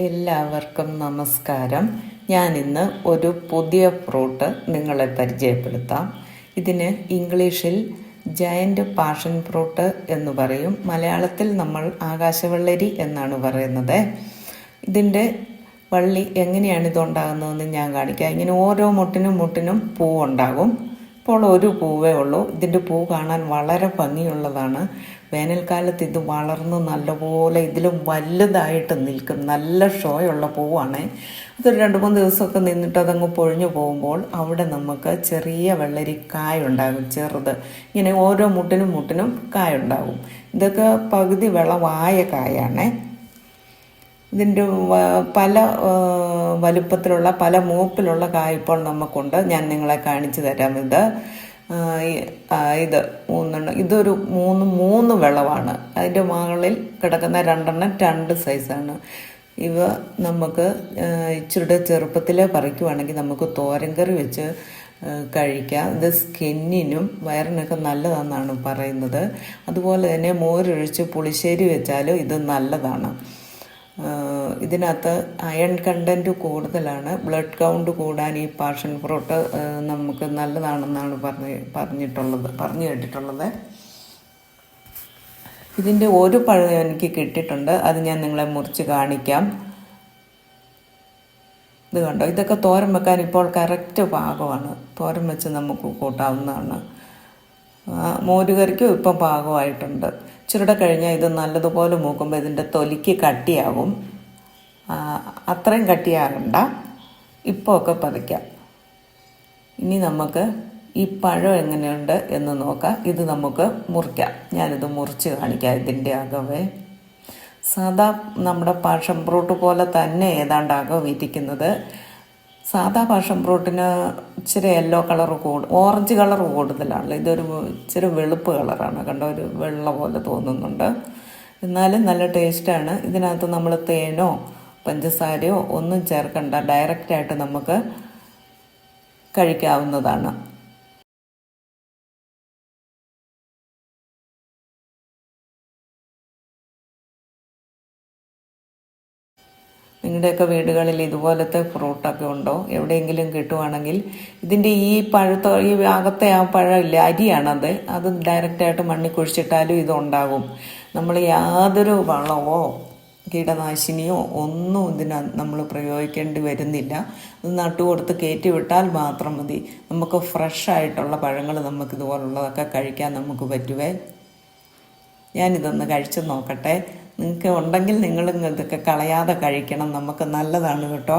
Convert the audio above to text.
എല്ലാവർക്കും നമസ്കാരം. ഞാൻ ഇന്ന് ഒരു പുതിയ ഫ്രൂട്ട് നിങ്ങളെ പരിചയപ്പെടുത്താം. ഇതിന് ഇംഗ്ലീഷിൽ ജയന്റ് പാഷൻ ഫ്രൂട്ട് എന്ന് പറയും. മലയാളത്തിൽ നമ്മൾ ആകാശവെള്ളരി എന്നാണ് പറയുന്നത്. ഇതിന്റെ വള്ളി എങ്ങനെയാണ് ഇതുണ്ടാകുന്നതെന്ന് ഞാൻ കാണിക്കാം. ഇങ്ങനെ ഓരോ മുട്ടിനും മുട്ടിനും പൂവുണ്ടാകും ഇപ്പോൾ ഒരു പൂവേ ഉള്ളൂ. ഇതിന്റെ പൂ കാണാൻ വളരെ ഭംഗിയുള്ളതാണ്. വേനൽക്കാലത്ത് ഇത് വളർന്ന് നല്ലപോലെ ഇതിലും വലുതായിട്ട് നിൽക്കും. നല്ല ഷോയുള്ള പൂവാണ്. അതൊരു രണ്ട് മൂന്ന് ദിവസമൊക്കെ നിന്നിട്ട് അതങ്ങ് പൊഴിഞ്ഞു പോകുമ്പോൾ അവിടെ നമുക്ക് ചെറിയ വെള്ളരി കായുണ്ടാകും ചെറുത്. ഇങ്ങനെ ഓരോ മുട്ടിനും മുട്ടിനും കായുണ്ടാകും ഇതൊക്കെ പകുതി വിളവായ കായാണേ. ഇതിന്റെ പല വലുപ്പത്തിലുള്ള പല മൂപ്പിലുള്ള കായ ഇപ്പോൾ നമുക്കുണ്ട്. ഞാൻ നിങ്ങളെ കാണിച്ചു തരാം. ഇത് ഇത് മൂന്നെണ്ണം. ഇതൊരു മൂന്ന് മൂന്ന് വിളവാണ്. അതിന്റെ മുകളിൽ കിടക്കുന്ന രണ്ടെണ്ണം രണ്ട് സൈസാണ്. ഇവ നമുക്ക് ഇച്ചിരിയുടെ ചെറുപ്പത്തിൽ പറിക്കുവാണെങ്കിൽ നമുക്ക് തോരൻ കറി വെച്ച് കഴിക്കാം. ഇത് സ്കിന്നിനും വയറിനൊക്കെ നല്ലതാണെന്നാണ് പറയുന്നത്. അതുപോലെ തന്നെ മോരൊഴിച്ച് പുളിശ്ശേരി വെച്ചാലും ഇത് നല്ലതാണ്. ഇതിനകത്ത് അയൺ കണ്ടന്റ് കൂടുതലാണ്. ബ്ലഡ് കൗണ്ട് കൂടാൻ ഈ പാഷൻ ഫ്രൂട്ട് നമുക്ക് നല്ലതാണെന്നാണ് പറഞ്ഞ് പറഞ്ഞിട്ടുള്ളത് പറഞ്ഞു കേട്ടിട്ടുള്ളത്. ഇതിന്റെ ഒരു പഴം എനിക്ക് കിട്ടിയിട്ടുണ്ട്. അത് ഞാൻ നിങ്ങളെ മുറിച്ച് കാണിക്കാം. ഇത് കണ്ടോ? ഇതൊക്കെ തോരൻ വെക്കാൻ ഇപ്പോൾ കറക്റ്റ് പാകമാണ്. തോരൻ വെച്ച് നമുക്ക് കൂട്ടാവുന്നതാണ്. മോരുകറിക്കും ഇപ്പം പാകമായിട്ടുണ്ട്. ഇച്ചിരിയുടെ കഴിഞ്ഞാൽ ഇത് നല്ലതുപോലെ മൂക്കുമ്പോൾ ഇതിന്റെ തൊലിക്ക് കട്ടിയാകും അത്രയും കട്ടിയാകണ്ട. ഇപ്പോൾ ഒക്കെ പതിക്കാം ഇനി നമുക്ക് ഈ പഴം എങ്ങനെയുണ്ട് എന്ന് നോക്കാം. ഇത് നമുക്ക് മുറിക്കാം. ഞാനിത് മുറിച്ച് കാണിക്കാം ഇതിന്റെ അകവേ. സാധാ നമ്മുടെ പാഷൻ ഫ്രൂട്ട് പോലെ തന്നെ ഏതാണ്ട് അകം ഇരിക്കുന്നത് സാധാ പാഷൻ ഫ്രൂട്ടിന് ഇച്ചിരി യെല്ലോ കളർ കൂടും ഓറഞ്ച് കളർ കൂടുതലാണല്ലോ. ഇതൊരു ഇച്ചിരി വെളുപ്പ് കളറാണ്. കണ്ടോ? ഒരു വെള്ള പോലെ തോന്നുന്നുണ്ട്. എന്നാലും നല്ല ടേസ്റ്റാണ്. ഇതിനകത്ത് നമ്മൾ തേനോ പഞ്ചസാരയോ ഒന്നും ചേർക്കണ്ട. ഡയറക്റ്റായിട്ട് നമുക്ക് കഴിക്കാവുന്നതാണ്. നിങ്ങളുടെയൊക്കെ വീടുകളിൽ ഇതുപോലത്തെ ഫ്രൂട്ടൊക്കെ ഉണ്ടോ? എവിടെയെങ്കിലും കിട്ടുവാണെങ്കിൽ ഇതിന്റെ ഈ പഴുത്ത ഈ അകത്തെ ആ പഴമില്ല അരിയാണത്. അത് ഡയറക്റ്റായിട്ട് മണ്ണിൽ കുഴിച്ചിട്ടാലും ഇതുണ്ടാകും. നമ്മൾ യാതൊരു വളമോ കീടനാശിനിയോ ഒന്നും ഇതിന് നമ്മൾ പ്രയോഗിക്കേണ്ടി വരുന്നില്ല. ഇത് നട്ടുകൊടുത്ത് കയറ്റി വിട്ടാൽ മാത്രം മതി. നമുക്ക് ഫ്രഷ് ആയിട്ടുള്ള പഴങ്ങൾ നമുക്ക് ഇതുപോലുള്ളതൊക്കെ കഴിക്കാൻ നമുക്ക് പറ്റുവേ? ഞാനിതൊന്ന് കഴിച്ചു നോക്കട്ടെ. നിങ്ങൾക്ക് ഉണ്ടെങ്കിൽ നിങ്ങൾ ഇതൊക്കെ കളയാതെ കഴിക്കണം. നമുക്ക് നല്ലതാണ് കേട്ടോ.